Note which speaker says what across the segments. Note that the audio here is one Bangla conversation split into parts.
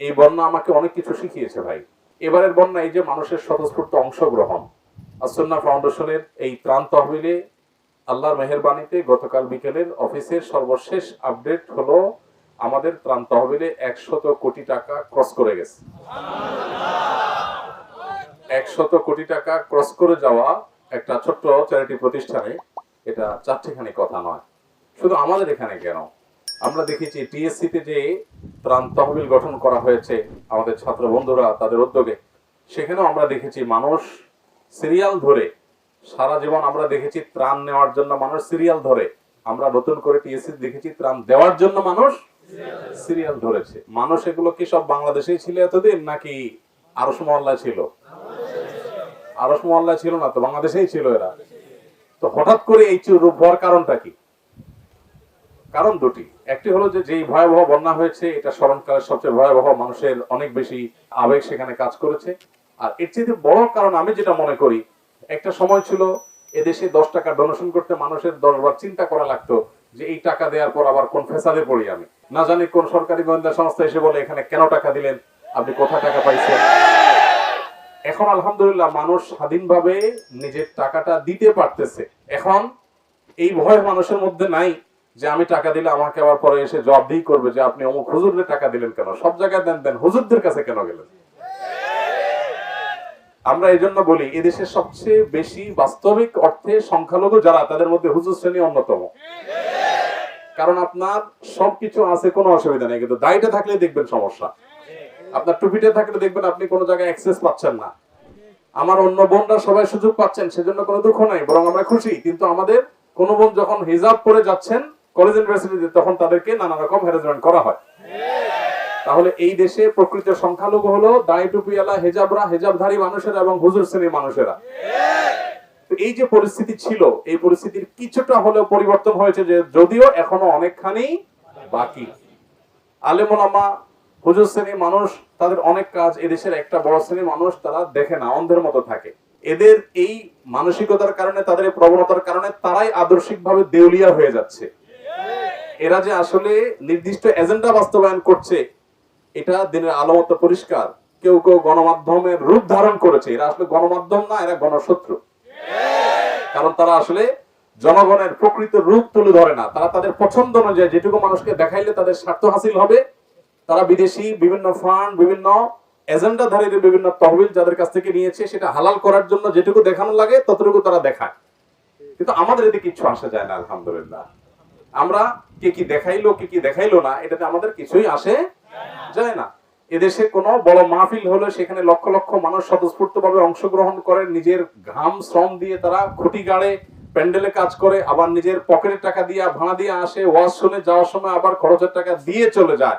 Speaker 1: এই বন্যা আমাকে অনেক কিছু শিখিয়েছে ভাই। এবারের বন্যা এই যে মানুষের স্বতঃস্ফূর্ত অংশগ্রহণ আসন্না ফাউন্ডেশনের এই ত্রাণ তহবিলে আল্লাহর মেহেরবানিতে গতকাল বিকেলের অফিসের সর্বশেষ আপডেট হলো, আমাদের ত্রাণ তহবিলে একশত কোটি টাকা ক্রস করে গেছে। একশত কোটি টাকা ক্রস করে যাওয়া একটা ছোট্ট চ্যারিটি প্রতিষ্ঠানে এটা চারটিখানি কথা নয়। শুধু আমাদের এখানে কেন? আমরা দেখেছি টিএসসি তে যে ত্রাণ তহবিল গঠন করা হয়েছে আমাদের ছাত্র বন্ধুরা তাদের উদ্যোগে, সেখানেও আমরা দেখেছি মানুষ সিরিয়াল ধরে সারা জীবন আমরা দেখেছি ত্রাণ নেওয়ার জন্য মানুষ সিরিয়াল ধরে। আমরা নতুন করে টিএসসি দেখেছি ত্রাণ দেওয়ার জন্য মানুষ সিরিয়াল ধরেছে। মানুষ এগুলো কি সব বাংলাদেশেই ছিল এতদিন, নাকি আরস মহল্লায় ছিল? আরস মহল্লায় ছিল না তো, বাংলাদেশেই ছিল এরা। তো হঠাৎ করে এই চুর রূপ হওয়ার কারণটা কি? কারণ দুটি। একটি হলো যে, যেই ভয়াবহ বন্যা হয়েছে, এটা স্মরণকালের সবচেয়ে ভয়াবহ মানুষের অনেক বেশি আবেগ সেখানে কাজ করেছে। আর এর চেয়ে বড় কারণ আমি যেটা মনে করি, একটা সময় ছিল এদেশে দশ টাকা ডোনেশন করতে মানুষের দশ বার চিন্তা করা লাগতো যে, এই টাকা দেওয়ার পর আবার কোন ফেসাদে পড়ি আমি। না জানি কোন সরকারি গোয়েন্দা সংস্থা এসে বলে, এখানে কেন টাকা দিলেন? আপনি কোথায় টাকা পাইছেন? এখন আলহামদুলিল্লাহ মানুষ স্বাধীনভাবে নিজের টাকাটা দিতে পারতেছে। এখন এই ভয় মানুষের মধ্যে নাই যে আমি টাকা দিলে আমাকে আবার পরে এসে জবাবদিহি করবে যে আপনি অমুক হুজুরের টাকা দিলেন কেন? সব জায়গায় দেন দেন। হুজুরদের কাছে কেন গেলেন? আমরা এই জন্য বলি, এদেশের সবচেয়ে বেশি বাস্তবিক অর্থে সংখ্যালঘু যারা, তাদের মধ্যে হুজুর শ্রেণি অন্যতম। কারণ আপনার সবকিছু আছে, কোনো অসুবিধা নেই। কিন্তু দায়টা থাকলে দেখবেন সমস্যা। আপনার টুপিটা থাকলে দেখবেন আপনি কোনো জায়গায় অ্যাক্সেস পাচ্ছেন না। আমার অন্য বোনরা সবাই সুযোগ পাচ্ছেন, সেজন্য কোনো দুঃখ নাই, বরং আমরা খুশি। কিন্তু আমাদের কোনো বোন যখন হিজাব পরে যাচ্ছেন কলেজ ইউনিভার্সিটিতে তখন তাদেরকে নানা রকম হ্যারাসমেন্ট করা হয়। তাহলে এই দেশে প্রকৃত সংখ্যালঘু হলো দায় টুপিওয়ালা হেজাবরা, হেজাবধারী মানুষেরা এবং হুজুর শ্রেণির মানুষেরা। এই যে পরিস্থিতি ছিল, এই পরিস্থিতির কিছুটা হলেও পরিবর্তন হয়েছে যে যদিও এখনও অনেকখানি বাকি। আলেমোলামা হুজুর শ্রেণির মানুষ, তাদের অনেক কাজ, এদেশের একটা বড় শ্রেণির মানুষ তারা দেখে না, অন্ধের মতো থাকে। এদের এই মানসিকতার কারণে, তাদের প্রবণতার কারণে তারাই আদর্শিকভাবে দেউলিয়া হয়ে যাচ্ছে। এরা যে আসলে নির্দিষ্ট এজেন্ডা বাস্তবায়ন করছে, এটা দিনের আলোমত পরিষ্কার। কেউ কেউ গণমাধ্যমের রূপ ধারণ করেছে। এরা আসলে গণমাধ্যম না, এরা গণশত্রু। কারণ তারা আসলে জনগণের প্রকৃত রূপ তুলে ধরে না। তারা তাদের পছন্দ অনুযায়ী যেটুকু মানুষকে দেখাইলে তাদের স্বার্থ হাসিল হবে। তারা বিদেশি, বিভিন্ন ফান্ড, বিভিন্ন এজেন্ডাধারীদের বিভিন্ন তহবিল যাদের কাছ থেকে নিয়েছে, সেটা হালাল করার জন্য যেটুকু দেখানো লাগে, ততটুকু তারা দেখায়। কিন্তু আমাদের এতে কিছু আসা যায় না, আলহামদুলিল্লাহ। আমরা কে কি দেখাইলো, কে কি দেখাইলো না, এটাতে আমাদের কিছুই আসে যায় না। এদেশে কোনো বড় মাহফিল হলে সেখানে লক্ষ লক্ষ মানুষ স্বতঃস্ফূর্ত ভাবে অংশগ্রহণ করে, নিজের ঘাম, শ্রম দিয়ে তারা খুঁটি গাড়ে, প্যান্ডেলে কাজ করে, আবার নিজের পকেটের টাকা দিয়ে ভাড়া দিয়ে আসে, ওয়াজ শুনে যাওয়ার সময় আবার খরচের টাকা দিয়ে চলে যায়।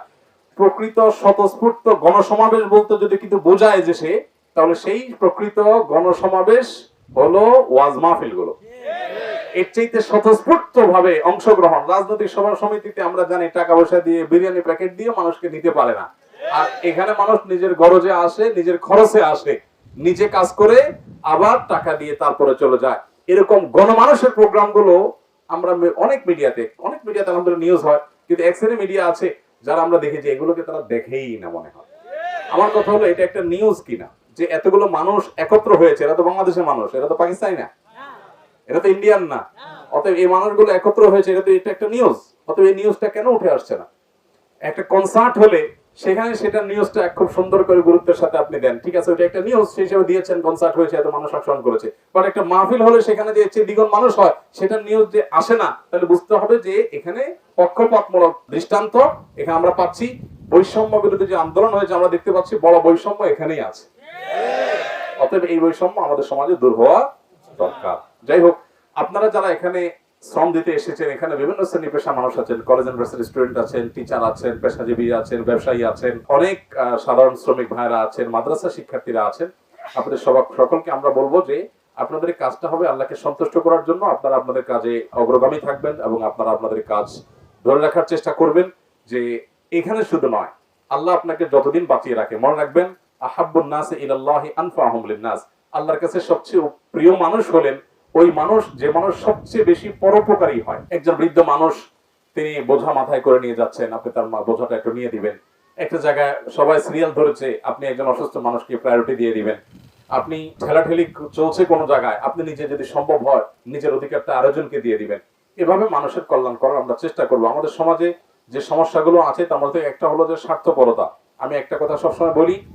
Speaker 1: প্রকৃত স্বতঃস্ফূর্ত গণসমাবেশ বলতে যদি কিন্তু বোঝায় যে সে, তাহলে সেই প্রকৃত গণসমাবেশ হলো ওয়াজ মাহফিলগুলো এর চাইতে স্বতঃস্ফূর্ত ভাবে অংশগ্রহণ। রাজনৈতিক সভা সমিতিতে আমরা জানি টাকা পয়সা দিয়ে বিরিয়ানি প্যাকেট দিয়ে মানুষকে নিতে পারে না। আর এখানে মানুষ নিজের গরজে আসে, নিজের খরচে আসে, নিজে কাজ করে আবার টাকা দিয়ে তারপরে চলে যায়। এরকম গণমানুষের প্রোগ্রামগুলো আমরা অনেক মিডিয়াতে অনেক মিডিয়াতে আমাদের নিউজ হয়, কিন্তু এক শ্রেণি মিডিয়া আছে যারা আমরা দেখেছি এগুলোকে তারা দেখেই না মনে হয়। আমার কথা হলো, এটা একটা নিউজ কিনা? যে এতগুলো মানুষ একত্র হয়েছে, এরা তো বাংলাদেশের মানুষ, এরা তো পাকিস্তানি না। এটা তো ইন্ডিয়ান না। অতএব এই মানুষগুলো একত্র হয়েছে, এটা তো এটা একটা নিউজ অতএব এই নিউজটা কেন উঠে আসছে না? একটা কনসার্ট হলে সেখানে সেটা নিউজটা খুব সুন্দর করে গুরুত্বের সাথে আপনি দেন। ঠিক আছে ওটা একটা নিউজ সেই হিসেবে দিয়েছেন কনসার্ট হয়েছে, এত মানুষ অংশগ্রহণ করেছে। বাট একটা মাহফিল হলে সেখানে যে দ্বিগুণ মানুষ হয়, সেটা নিউজ যে আসে না, তাহলে বুঝতে হবে যে এখানে পক্ষপাতমূলক দৃষ্টান্ত, এখানে আমরা পাচ্ছি বৈষম্য বিরোধী যে আন্দোলন হয়েছে, আমরা দেখতে পাচ্ছি বড় বৈষম্য এখানেই আছে। অতএব এই বৈষম্য আমাদের সমাজে দূর হওয়া দরকার। যাই হোক আপনারা যারা এখানে শ্রম দিতে এসেছেন, এখানে বিভিন্ন শ্রেণি পেশা মানুষ আছেন কলেজ ইউনিভার্সিটি স্টুডেন্ট আছেন টিচার আছেন, পেশাজীবী আছেন, ব্যবসায়ী আছেন, অনেক সাধারণ শ্রমিক ভাইরা আছেন, মাদ্রাসা শিক্ষার্থীরা আছেন, আপনাদের সবাই সকলকে আমরা বলব যে আপনাদের কাজটা হবে আল্লাহকে সন্তুষ্ট করার জন্য। আপনারা আপনাদের কাজে অগ্রগামী থাকবেন এবং আপনারা আপনাদের কাজ ধরে রাখার চেষ্টা করবেন যে এখানে শুধু নয়, আল্লাহ আপনাকে যতদিন বাঁচিয়ে রাখে, মনে রাখবেন, আহাব্বুন নাস ইলাল্লাহি আনফাহুম লিন্নাস আল্লাহর কাছে সবচেয়ে প্রিয় মানুষ হলেন ওই মানুষ, যে মানুষ সবচেয়ে বেশি পরোপকারী হয়। একজন বৃদ্ধ মানুষ, তিনি বোঝা মাথায় করে নিয়ে যাচ্ছেন, আপনি তার মা- বোঝাটা একটু নিয়ে দিবেন। একটা জায়গায় সবাই সিরিয়াল ধরেছে, আপনি একজন অসুস্থ মানুষকে প্রায়োরিটি দিয়ে দিবেন। আপনি ঠেলাঠেলি চলছে কোনো জায়গায়, আপনি নিজে যদি সম্ভব হয়, নিজের অধিকারটা আরেকজনকে দিয়ে দিবেন। এভাবে মানুষের কল্যাণ করার আমরা চেষ্টা করব। আমাদের সমাজে যে সমস্যাগুলো আছে, তার মধ্যে একটা হলো যে স্বার্থপরতা। আমি একটা কথা সবসময় বলি,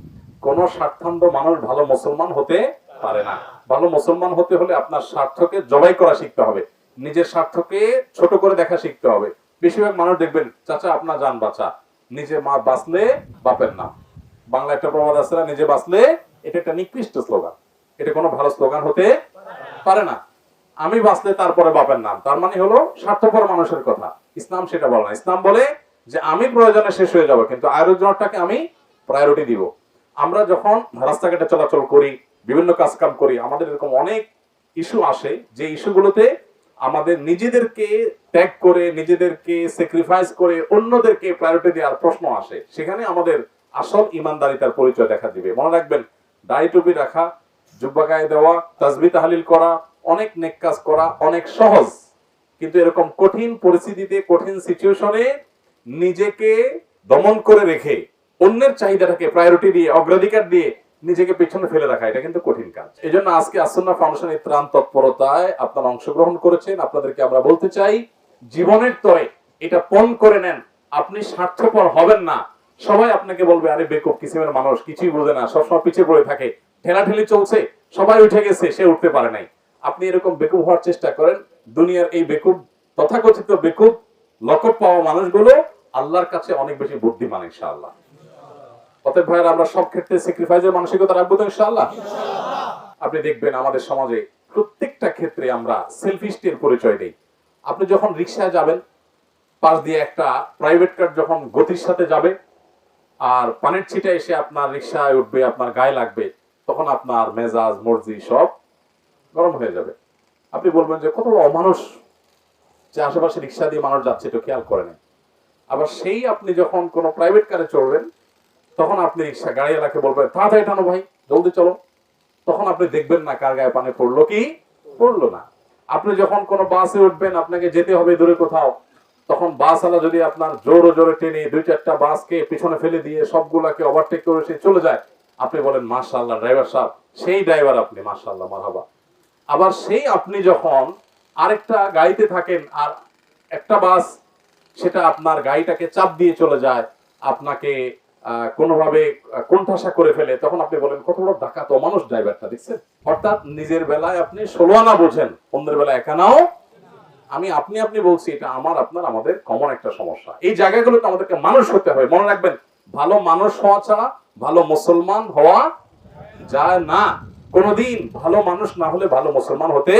Speaker 1: কোনো স্বার্থান্ধ মানুষ ভালো মুসলমান হতে পারে না। ভালো মুসলমান হতে হলে আপনার স্বার্থকে জবাই করা শিখতে হবে। নিজের স্বার্থকে ছোট করে দেখা শিখতে হবে। বেশিরভাগ মানুষ দেখবেন, চাচা, আপনার যান বাঁচা। নিজে মা বাঁচলে বাপের নাম। বাংলা একটা প্রবাদ আছে না, নিজে বাঁচলে, এটা একটা নিকৃষ্ট স্লোগান। এটা কোনো ভালো স্লোগান হতে পারে না। আমি বাঁচলে তারপরে বাপের নাম। তার মানে হলো স্বার্থপর মানুষের কথা। ইসলাম সেটা বলে না। ইসলাম বলে যে, আমি প্রয়োজনে শেষ হয়ে যাব, কিন্তু আয়োজনটাকে আমি প্রায়োরিটি দিব। আমরা যখন রাস্তাঘাটে চলাচল করি বিভিন্ন কাজ কাম করি, আমাদের এরকম অনেক ইস্যু আসে, যে ইস্যুগুলোতে আমাদের নিজেদেরকে ত্যাগ করে, নিজেদেরকে স্যাক্রিফাইস করে, অন্যদেরকে প্রায়োরিটি দেওয়ার প্রশ্ন আসে। সেখানে আমাদের আসল ইমানদারিতার পরিচয় দেখা দিবে। মনে রাখবেন, দাড়ি টুপি রাখা, জুব্বা গায়ে দেওয়া, তাজবি তাহলিল করা, অনেক নেক কাজ করা, অনেক সহজ। কিন্তু এরকম কঠিন পরিস্থিতিতে, কঠিন সিচুয়েশনে নিজেকে দমন করে রেখে, অন্যের চাহিদাটাকে প্রায়োরিটি দিয়ে, অগ্রাধিকার দিয়ে নিজেকে পেছনে ফেলে রাখা, এটা কিন্তু কঠিন কাজ। এই জন্য আজকে আসন্না ফাউন্ডেশনের ত্রাণ তৎপরতায় আপনারা অংশগ্রহণ করেছেন। আপনাদেরকে আমরা বলতে চাই, জীবনের তরে এটা পণ করে নেন। আপনি স্বার্থপর হবেন না। সবাই আপনাকে বলবে, আরে বেকুব, কিসিমের মানুষ, কিছুই বোঝে না। সবসময় পিছিয়ে পড়ে থাকে। ঠেলাঠেলি চলছে, সবাই উঠে গেছে, সে উঠতে পারে নাই। আপনি এরকম বেকুব হওয়ার চেষ্টা করেন। দুনিয়ার এই বেকুব, তথাকথিত বেকুব লকব পাওয়া মানুষগুলো আল্লাহর কাছে অনেক বেশি বুদ্ধিমান, ইনশাআল্লাহ। অতএব ভাইয়ের, আমরা সব ক্ষেত্রে স্যাক্রিফাইসের মানসিকতা রাখব তো ইনশাআল্লাহ। আপনি দেখবেন আমাদের সমাজে প্রত্যেকটা ক্ষেত্রে আমরা সেলফিস্টের পরিচয় দেই। আপনি যখন রিক্সায় যাবেন, পাশ দিয়ে একটা প্রাইভেট কার যখন গতির সাথে যাবে, আর পানির ছিটা এসে আপনার রিক্সায় উঠবে, আপনার গায়ে লাগবে, তখন আপনার মেজাজ, মর্জি সব গরম হয়ে যাবে। আপনি বলবেন যে, কত বড় অমানুষ যে আশেপাশে রিক্সা দিয়ে মানুষ যাচ্ছে, এটা খেয়াল করে নেই। আবার সেই আপনি যখন কোনো প্রাইভেট কারে চড়বেন তখন আপনি রিক্সা গাড়িওয়ালাকে বলবেন, তাড়াতাড়ি টানো ভাই, জলদি চলো। তখন আপনি দেখবেন না কার গায়ে পানি পড়ল কি পড়ল না। আপনি যখন কোনো বাসে উঠবেন, আপনাকে যেতে হবে দূরে কোথাও, তখন বাসওয়ালা যদি আপনার জোরে জোরে টেনে দুই চারটা বাসকে পিছনে ফেলে দিয়ে সবগুলাকে ওভারটেক করে সে চলে যায়, আপনি বলেন, মাশাআল্লাহ ড্রাইভার সাহেব, সেই ড্রাইভার আপনি, মাশাআল্লাহ, মারহাবা। আবার সেই আপনি যখন আরেকটা গাড়িতে থাকেন আর একটা বাস, সেটা আপনার গাড়িটাকে চাপ দিয়ে চলে যায়, আপনাকে কোনোভাবে কোণঠাসা করে ফেলে, তখন আপনি বলেন, কত বড় ডাকাত মানুষ ড্রাইভারটা দেখছেন? অর্থাৎ নিজের বেলায় আপনি ষোলো আনা বোঝেন, অন্যের বেলায় একানাও আমি আপনি আপনি বলছি, এটা আমার, আপনার, আমাদের কমন একটা সমস্যা। এই জায়গাগুলোতে আমাদেরকে মানুষ হতে হবে মনে রাখবেন, ভালো মানুষ হওয়া ছাড়া, ভালো মুসলমান হওয়া যায় না। কোনোদিন ভালো মানুষ না হলে ভালো মুসলমান হতে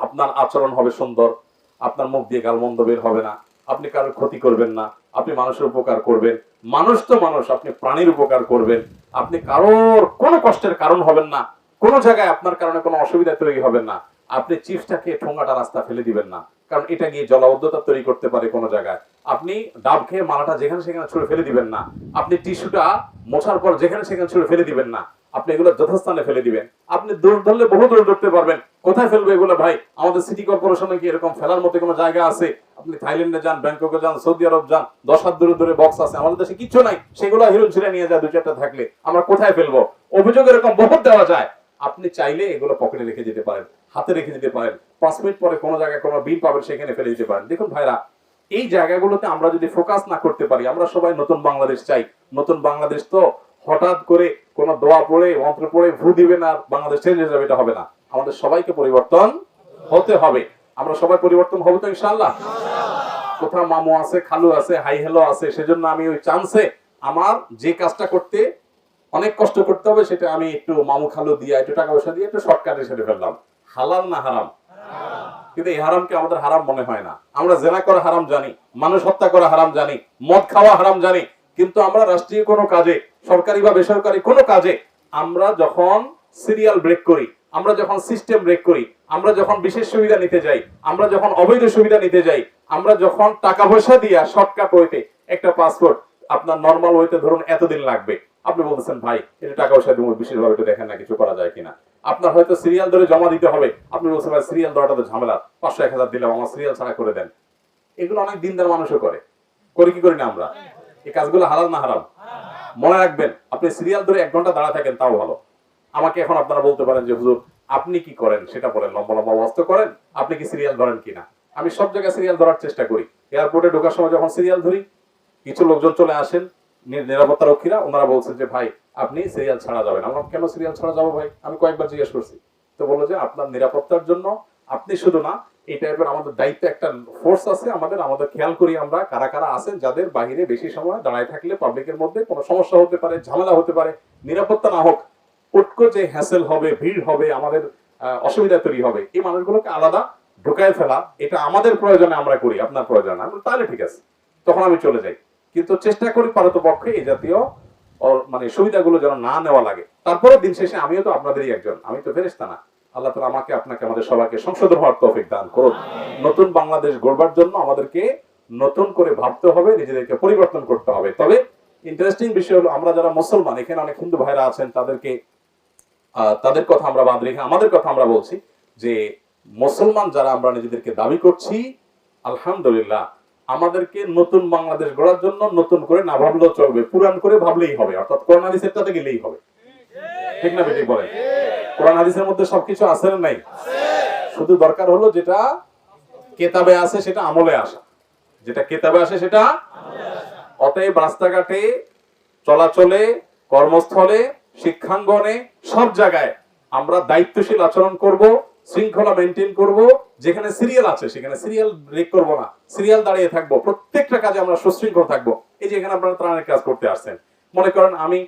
Speaker 1: আপনার আচরণ হবে সুন্দর, আপনার মুখ দিয়ে গালমন্দ বের হবে না। আপনি কারোর ক্ষতি করবেন না, আপনি মানুষের উপকার করবেন। মানুষ তো মানুষ, আপনি প্রাণীর উপকার করবেন। আপনি কারোর কোনো কষ্টের কারণ হবেন না, কোনো জায়গায় আপনার কারণে কোনো অসুবিধা তৈরি হবেন না। আপনি চিপসটাকে ঠোঙাটা রাস্তা ফেলে দিবেন না, কারণ এটা গিয়ে জলাবদ্ধতা তৈরি করতে পারে কোনো জায়গায়। আপনি ডাব খেয়ে মালাটা যেখানে সেখানে ছুঁড়ে ফেলে দিবেন না, আপনি টিস্যুটা মোছার পর যেখানে সেখানে ছুঁড়ে ফেলে দিবেন না। আপনি এগুলো যথাস্থানে ফেলে দিবেন। আপনি দৌড় ধরলে বহু দূর ধরতে পারবেন। কোথায় ফেলবে এগুলো ভাই? আমাদের সিটি কর্পোরেশনে কি এরকম ফেলার মতো কোনো জায়গা আছে? আপনি থাইল্যান্ডে যান, ব্যাংককে যান, সৌদি আরব যান, দশ হাত দূরে দূরে বক্স আছে। আমাদের দেশে কিচ্ছু নাই। সেগুলো হিরো ছিঁড়ে নিয়ে যায় দু চারটা থাকলে। আমরা কোথায় ফেলব? অভিযোগ এরকম বহুত দেওয়া যায়। আপনি চাইলে এগুলো পকেটে রেখে যেতে পারেন, হাতে রেখে যেতে পারেন। পাঁচ মিনিট পরে কোনো জায়গায় কোনো বিল পাবেন, সেখানে ফেলে দিতে পারেন। দেখুন ভাইরা, এই জায়গাগুলোতে আমরা যদি ফোকাস না করতে পারি, আমরা সবাই নতুন বাংলাদেশ চাই। নতুন বাংলাদেশ তো হঠাৎ করে কোনো দোয়া পড়ে, মন্ত্র পড়ে, ভু দিবেন আর বাংলাদেশ চেঞ্জ হয়ে যাবে, এটা হবে না। আমাদের সবাইকে পরিবর্তন হতে হবে। আমরা সবাই পরিবর্তন হবে তো ইনশাআল্লাহ। কোথাও মামু আছে, খালু আছে, হাই হেলো আছে, সেজন্য আমি ওই চান্সে আমার যে কাজটা করতে অনেক কষ্ট করতে হবে, সেটা আমি একটু মামু খালু দিয়ে, একটু টাকা পয়সা দিয়ে একটু শর্টকাটে সেরে ফেললাম। হালাল না হারাম? কিন্তু এই হারামকে আমাদের হারাম মনে হয় না। আমরা জেনা করা হারাম জানি, মানুষ হত্যা করা হারাম জানি, মদ খাওয়া হারাম জানি কিন্তু আমরা রাষ্ট্রীয় কোনো কাজে, সরকারি বা বেসরকারি কোনো কাজে, আমরা যখন সিরিয়াল ব্রেক করি, আমরা যখন সিস্টেম ব্রেক করি, আমরা যখন বিশেষ সুবিধা নিতে যাই, আমরা যখন অবৈধ সুবিধা নিতে যাই, আমরা যখন টাকা পয়সা দিয়া শর্টকাট ওয়েতে একটা পাসপোর্ট আপনার নর্মাল ওয়েতে ধরুন এতদিন লাগবে। আপনি বলতেছেন, ভাই, এটা টাকা পয়সা দিব, বিশেষভাবে একটু দেখেন না কিছু করা যায় কিনা। আপনার হয়তো সিরিয়াল ধরে জমা দিতে হবে। আপনি বলছেন, ভাই সিরিয়াল দেওয়াটা তো ঝামেলা। পাঁচশো, এক হাজার দিলাম, আমার সিরিয়াল ছাড়া করে দেন। এগুলো অনেক দিনদার মানুষও করে। করি কি করি না আমরা? এই কাজগুলো হালাল না হারাম? মনে রাখবেন, আপনি সিরিয়াল ধরে এক ঘণ্টা দাঁড়া থাকেন, তাও ভালো। আমাকে এখন আপনারা বলতে পারেন যে, হুজুর, আপনি কি করেন? সেটা বলেন, লম্বা লম্বা ওয়াজ করেন, আপনি কি সিরিয়াল ধরেন কিনা? আমি সব জায়গায় সিরিয়াল ধরার চেষ্টা করি। এয়ারপোর্টে ঢোকার সময় যখন সিরিয়াল ধরি, কিছু লোকজন চলে আসেন নিরাপত্তা রক্ষীরা, ওনারা বলছেন যে, ভাই, আপনি সিরিয়াল ছাড়া যাবেন। আমরা কেন সিরিয়াল ছাড়া যাব ভাই? আমি কয়েকবার জিজ্ঞেস করছি। তো বলল যে, আপনার নিরাপত্তার জন্য আপনি শুধু না এই টাইপের আমাদের দায়িত্ব একটা ফোর্স আছে আমাদের আমাদের খেয়াল করি আমরা কারা কারা আছেন যাদের বাহিরে বেশি সময় দাঁড়ায় থাকলে পাবলিকের মধ্যে কোনো সমস্যা হতে পারে, ঝামেলা হতে পারে, নিরাপত্তা না হোক উটকো যে হ্যাসেল হবে, ভিড় হবে, আমাদের অসুবিধা তৈরি হবে, এই মানুষগুলোকে আলাদা ঢুকায় ফেলা, এটা আমাদের প্রয়োজনে আমরা করি, আপনার প্রয়োজনে না। তাহলে ঠিক আছে, তখন আমি চলে যাই। কিন্তু চেষ্টা করি পারত পক্ষে এই জাতীয় মানে সুবিধাগুলো যেন না নেওয়া লাগে। তারপরে দিন শেষে আমিও তো আপনাদেরই একজন, আমি তো ফেরেস্তা না। আল্লাহ তালা আমাকে, আপনাকে, আমাদের সবাইকে সংশোধন হওয়ার তৌফিক দান করুন। নতুন বাংলাদেশ গড়বার জন্য আমাদেরকে নতুন করে ভাবতে হবে, নিজেদেরকে পরিবর্তন করতে হবে। তবে ইন্টারেস্টিং বিষয় হলো, আমরা যারা মুসলমান, এখানে অনেক হিন্দু ভাইরা আছেন, তাদেরকে তাদের কথা আমরা বাদ রেখে, আমাদের কথা আমরা বলছি যে মুসলমান যারা আমরা নিজেদেরকে দাবি করছি, আলহামদুলিল্লাহ, আমাদেরকে নতুন বাংলাদেশ গড়ার জন্য নতুন করে না ভাবলেও চলবে, পুরান করে ভাবলেই হবে। অর্থাৎ কোরআন হাদিসেরটাতে গেলেই হবে। ঠিক না বেঠিক বলেন? কোরআন হাদিসের মধ্যে সবকিছু আছে না নাই? শুধু দরকার হলো যেটা কেতাবে আছে, সেটা আমলে আসা। যেটা কেতাবে আসে, সেটা অতএব রাস্তাঘাটে, চলাচলে, কর্মস্থলে, শিক্ষাঙ্গনে, সব জায়গায় আমরা দায়িত্বশীল আচরণ করব, শৃঙ্খলা মেনটেন করব, যেখানে সিরিয়াল আছে, সেখানে সিরিয়াল ব্রেক করব না। সিরিয়াল দাঁড়িয়ে থাকব, প্রত্যেকটা কাজে আমরা সুশৃঙ্খল থাকব। এই যে এখানে আপনারা ত্রাণের কাজ করতে আসছেন। মনে করেন আমি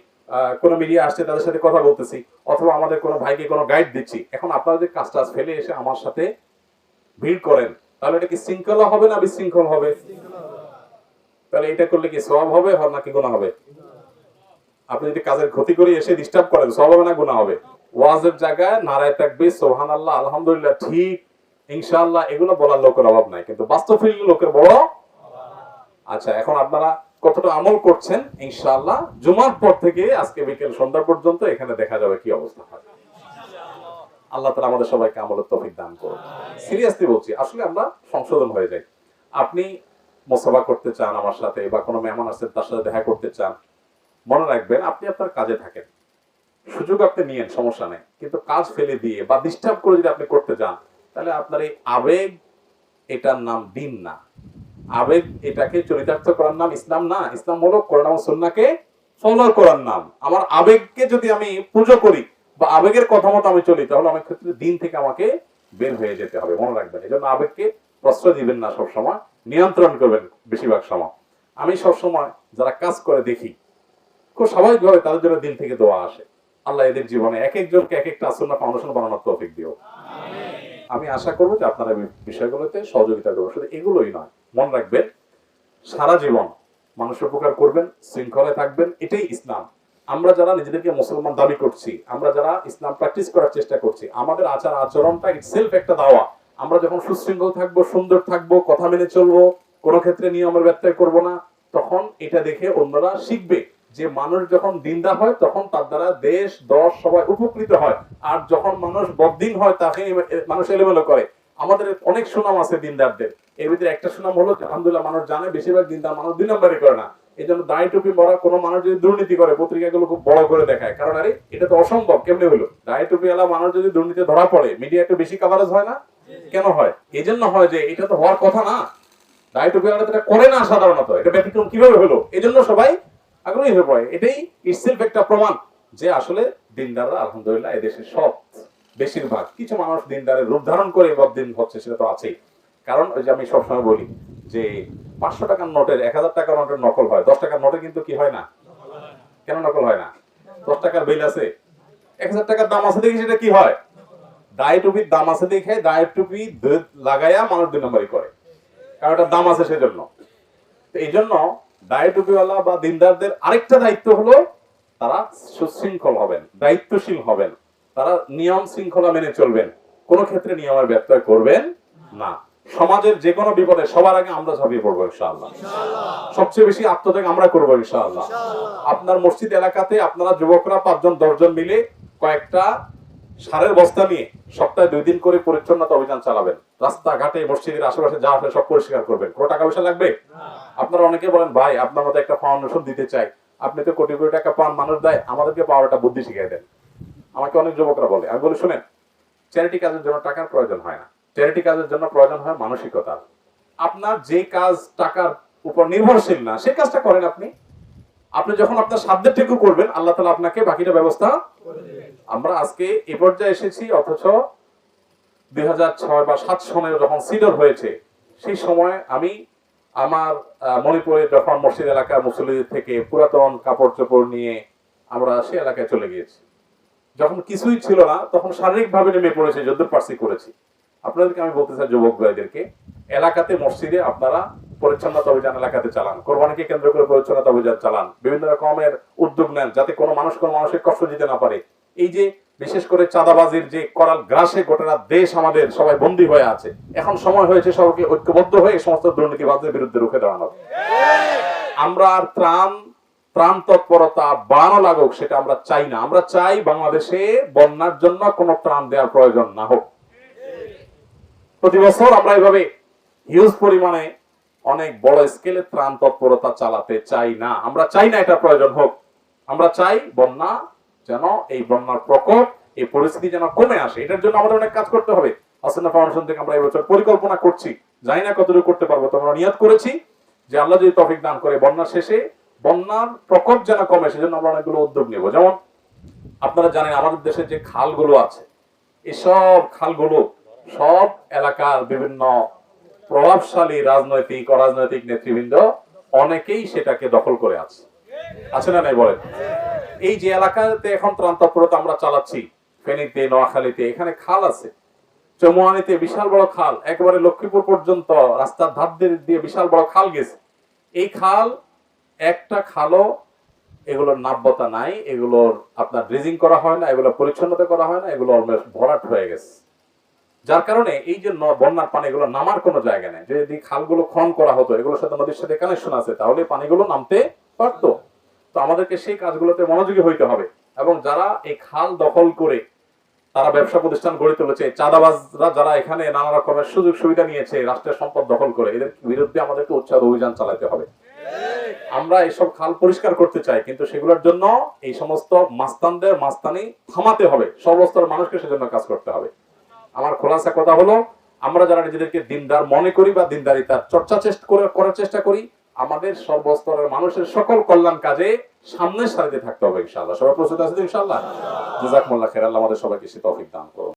Speaker 1: কোনো মিডিয়া আসছে, তাদের সাথে কথা বলতেছি, অথবা আমাদের কোনো ভাইকে কোনো গাইড দিচ্ছি। এখন আপনারা যে কাজ টাজ ফেলে এসে আমার সাথে ভিড় করেন, তাহলে এটা কি শৃঙ্খলা হবে না বিশৃঙ্খল হবে? তাহলে এটা করলে কি সব হবে নাকি গুণা হবে? আপনি যদি কাজের ক্ষতি করে এসে ডিস্টার্ব করেন সব হবে না গুণা হবে? ওয়াজের জায়গায় নারায় থাকবে সোহান আল্লাহ আলহামদুলিল্লাহ, ঠিক, ইনশাআল্লাহ, এগুলো বলার লোকের অভাব নাই। কিন্তু বাস্তবিক লোকের বড় আচ্ছা এখন আপনারা কতটা আমল করছেন, ইনশাআল্লাহ জুমার পর থেকে আজকে বিকেল সন্ধ্যা পর্যন্ত এখানে দেখা যাবে কি অবস্থা হয়। আল্লাহ তালা আমাদের সবাইকে আমলের তৌফিক দান করুন সিরিয়াসলি বলছি, আসলে আমরা সংশোধন হয়ে যাই। আপনি মোসাফা করতে চান আমার সাথে বা কোনো মেহমান আসছেন তার সাথে দেখা করতে চান, মনে রাখবেন আপনি আপনার কাজে থাকেন। সুযোগ আপনি নিয়েন, সমস্যা নেই। কিন্তু কাজ ফেলে দিয়ে বা ডিস্টার্ব করে যদি আপনি করতে চান তাহলে আপনার এই আবেগ, এটার নাম দিন না। আবেগ এটাকে চরিতার্থ করার নাম ইসলাম না। ইসলাম হলো কোরআন এবং সুন্নাহকে ফলো করার নাম। আমার আবেগকে যদি আমি পুজো করি বা আবেগের কথা মতো আমি চলি, তাহলে আমার ক্ষেত্রে দিন থেকে আমাকে বের হয়ে যেতে হবে, মনে রাখবেন। এই জন্য আবেগকে প্রশ্রয় দিবেন না সবসময়, নিয়ন্ত্রণ করবেন বেশিরভাগ সময়। আমি সবসময় যারা কাজ করে দেখি, খুব স্বাভাবিকভাবে তাদের জন্য দিন থেকে দোয়া আসে। আল্লাহ এদের জীবনে এক একজনকে এক একটা আসন্ন ফাউন্ডেশন বানানোর তৌফিক দিও। আমি আশা করব যে আপনারা বিষয়গুলোতে সহযোগিতা করবেন। শুধু এগুলোই নয় মনে রাখবেন। সারা জীবন মানুষের উপকার করবেন, শৃঙ্খলায় থাকবেন, এটাই ইসলাম। আমরা যারা নিজেদেরকে মুসলমান দাবি করছি, আমরা যারা ইসলাম প্র্যাকটিস করার চেষ্টা করছি, আমাদের আচার আচরণটা ইটসেলফ একটা দাওয়া। আমরা যখন সুশৃঙ্খল থাকব, সুন্দর থাকব, কথা মেনে চলবো, কোনো ক্ষেত্রে নিয়মের ব্যত্যয় করব না, তখন এটা দেখে অন্যরা শিখবে যে মানুষ যখন দিনদার হয়, তখন তার দ্বারা দেশ দশ সবাই উপকৃত হয়। আর যখন মানুষ বদিন হয় তাকে মানুষ এলোমেলো করে। আমাদের অনেক সুনাম আছে দিনদারদের। এর ভিতরে একটা সুনাম হলো আলহামদুলিল্লাহ মানুষ জানে, বেশিরভাগ দিনদার মানুষ দুই নম্বরই করে না। এই জন্য দাড়ি টুপি পরা কোনো মানুষ যদি দুর্নীতি করে, পত্রিকাগুলো খুব বড় করে দেখায়। কারণ আরে, এটা তো অসম্ভব, কেমনে হলো? টুপি এলা মানুষ যদি দুর্নীতি ধরা পড়ে মিডিয়া একটু বেশি কাভারেজ হয় না? কেন হয়? এই জন্য হয় যে, এটা তো হওয়ার কথা না। দাড়ি টুপি এলা এটা করে না সাধারণত, এটা ব্যতিক্রম কীভাবে হলো? এই জন্য সবাই আগ্রহী হয়ে পড়ে। এটাই ইটসেলফ একটা প্রমাণ যে আসলে দিনদাররা আলহামদুলিল্লাহ এদেশে সব বেশিরভাগ। কিছু মানুষ দিনদারের রূপ ধারণ করে বদিন হচ্ছে, সেটা তো আছেই। কারণ ওই যে আমি সবসময় বলি যে পাঁচশো টাকার নোটের, এক হাজার টাকার নোটের নকল হয়। দশ টাকার নোটে কিন্তু কি হয় না? কেন নকল হয় না? দশ টাকার বিল আছে। এক হাজার টাকার দাম আছে দেখি সেটা কি হয়? টুপির দাম আছে দেখে, দায় টুপি লাগাইয়া মানুষ দুই নম্বরই করে। কারণ দাম আছে সেজন্য। তো এই জন্য দায় টুপিওয়ালা বা দিনদারদের আরেকটা দায়িত্ব হলো তারা সুশৃঙ্খল হবেন, দায়িত্বশীল হবেন। তারা নিয়ম শৃঙ্খলা মেনে চলবেন। কোনো ক্ষেত্রে নিয়মের ব্যত্যয় করবেন না। সমাজের যে কোনো বিপদে সবার আগে আমরা ঝাঁপিয়ে পড়ব ইনশাআল্লাহ। সবচেয়ে বেশি আত্মত্যাগ আমরা করব ইনশাআল্লাহ। আপনার মসজিদ এলাকাতে আপনারা যুবকরা পাঁচজন দশজন মিলে কয়েকটা সারের বস্তা নিয়ে সপ্তাহে দুই দিন করে পরিচ্ছন্নতা অভিযান চালাবেন। রাস্তাঘাটে মসজিদের আশেপাশে যা আছে সব পরিষ্কার করবেন। কোনো টাকা পয়সা লাগবে? আপনারা অনেকে বলেন ভাই আপনার মতো একটা ফাউন্ডেশন দিতে চাই। আপনি তো কোটি কোটি টাকা পান মানুষ দেয়। আমাদেরকে পাওয়ার একটা বুদ্ধি শিখিয়ে দেন। আমাকে অনেক যুবকরা বলে, আমি বলি, শুনেন চ্যারিটি কাজের জন্য টাকার প্রয়োজন হয় না। চ্যারিটি কাজের জন্য প্রয়োজন হয় মানসিকতা। আপনার যে কাজ টাকার উপর নির্ভরশীল না, সেই কাজটা করেন আপনি। আপনি যখন আপনার সাধ্যের টুকু করবেন, আল্লাহ তালা আপনাকে বাকিটা ব্যবস্থা আমরা আজকে এ পর্যায়ে এসেছি, অথচ দুই ছয় বা সাত সনে যখন সিডর হয়েছে, সেই সময় আমি আমার মণিপুরে যখন মসজিদ এলাকার মুসলিদের থেকে পুরাতন কাপড় চোপড় নিয়ে আমরা সে এলাকায় চলে গিয়েছি। যখন কিছুই ছিল না, তখন শারীরিকভাবে নেমে পড়েছে, যদ্দূর পার্সি করেছি। আপনাদেরকে আমি বলতে চাই, যুবক ভাইদেরকে, এলাকাতে মসজিদে আপনারা পরিচ্ছন্নতা অভিযান এলাকাতে চালান। কোরবানিকে কেন্দ্র করে পরিচ্ছন্নতা অভিযান চালান। বিভিন্ন রকমের উদ্যোগ নেন, যাতে কোনো মানুষ কোনো মানুষের কষ্ট দিতে না পারে। এই যে, বিশেষ করে চাঁদাবাজির যে করাল গ্রাসে গোটা দেশ আমাদের সবাই বন্দী হয়ে আছে। এখন সময় হয়েছে সবাইকে ঐক্যবদ্ধ হয়ে সমস্ত দুর্নীতিবাজদের বিরুদ্ধে রুখে দাঁড়ানো আমরা আর ত্রাণ ত্রাণ তৎপরতা বাড়ানো লাগুক, সেটা আমরা চাই না। আমরা চাই বাংলাদেশে বন্যার জন্য কোনো ত্রাণ দেওয়ার প্রয়োজন না হোক। প্রতি বছর আমরা এভাবে হিউজ পরিমাণে অনেক বড় স্কেলে ত্রাণ তৎপরতা চালাতে চাই না। আমরা চাই না এটা প্রয়োজন হোক। আমরা চাই বন্যা যেন, এই বন্যার প্রকোপ, এই পরিস্থিতি যেন কমে আসে। এটার জন্য আমাদের অনেক কাজ করতে হবে। আসনা ফাউন্ডেশন থেকে আমরা এবছর পরিকল্পনা করছি। জানি না কতটুকু করতে পারব, তো আমরা নিয়াত করেছি যে আল্লাহ যদি টপিক দান করে বন্যা শেষে বন্যার প্রকোপ যেন কমে, সেজন্য আমরা অনেকগুলো উদ্যোগ নেব। যেমন আপনারা জানেন, আমাদের দেশে যে খালগুলো আছে এসব খালগুলো সব এলাকার বিভিন্ন প্রভাবশালী রাজনৈতিক, অরাজনৈতিক নেতৃবৃন্দ অনেকেই সেটাকে দখল করে আছে। আছে না নাই বলেন? এই যে এলাকাতে এখন ত্রাণ তৎপরতা আমরা চালাচ্ছি, ফেনীতে, নোয়াখালীতে, এখানে খাল আছে। চমুয়ানিতে বিশাল বড় খাল, একেবারে লক্ষ্মীপুর পর্যন্ত রাস্তার ধার দিয়ে বিশাল বড় খাল গেছে। এই খাল একটা খালও এগুলোর নাব্যতা নাই, এগুলোর আপনার ড্রেজিং করা হয় না, এগুলো পরিচ্ছন্নতা করা হয় না, এগুলো অলমোস্ট ভরাট হয়ে গেছে। যার কারণে এই যে বন্যার পানি এগুলো নামার কোনো জায়গা নেই। যদি খালগুলো খনন করা হতো, এগুলোর সাথে নদীর সাথে কানেকশন আছে, তাহলে পানিগুলো নামতে পারতো। তো আমাদেরকে সেই কাজগুলোতে মনোযোগী হইতে হবে। এবং যারা এই খাল দখল করে তারা ব্যবসা প্রতিষ্ঠান গড়ে তুলেছে চাঁদাবাজরা যারা এখানে নানা রকমের সুযোগ সুবিধা নিয়েছে রাষ্ট্রের সম্পদ দখল করে, এদের বিরুদ্ধে আমাদেরকে উচ্ছেদ অভিযান চালাতে হবে। আমরা এইসব খাল পরিষ্কার করতে চাই, কিন্তু সেগুলোর জন্য এই সমস্ত মাস্তানদের মাস্তানি থামাতে হবে সর্বস্তর মানুষকে সেজন্য কাজ করতে হবে। আমার খোলাসা কথা হলো, আমরা যারা নিজেদেরকে দিনদার মনে করি বা দিনদারিতার চর্চা চেষ্টা করে, করার চেষ্টা করি, আমাদের সর্বস্তরের মানুষের সকল কল্যাণ কাজে সামনের সারিতে থাকতে হবে ইনশাআল্লাহ। সবাই প্রস্তুত আছে ইনশাআল্লাহ? জাজাকুমুল্লাহ খের আমাদের সবাইকে সে তৌফিক দান করুন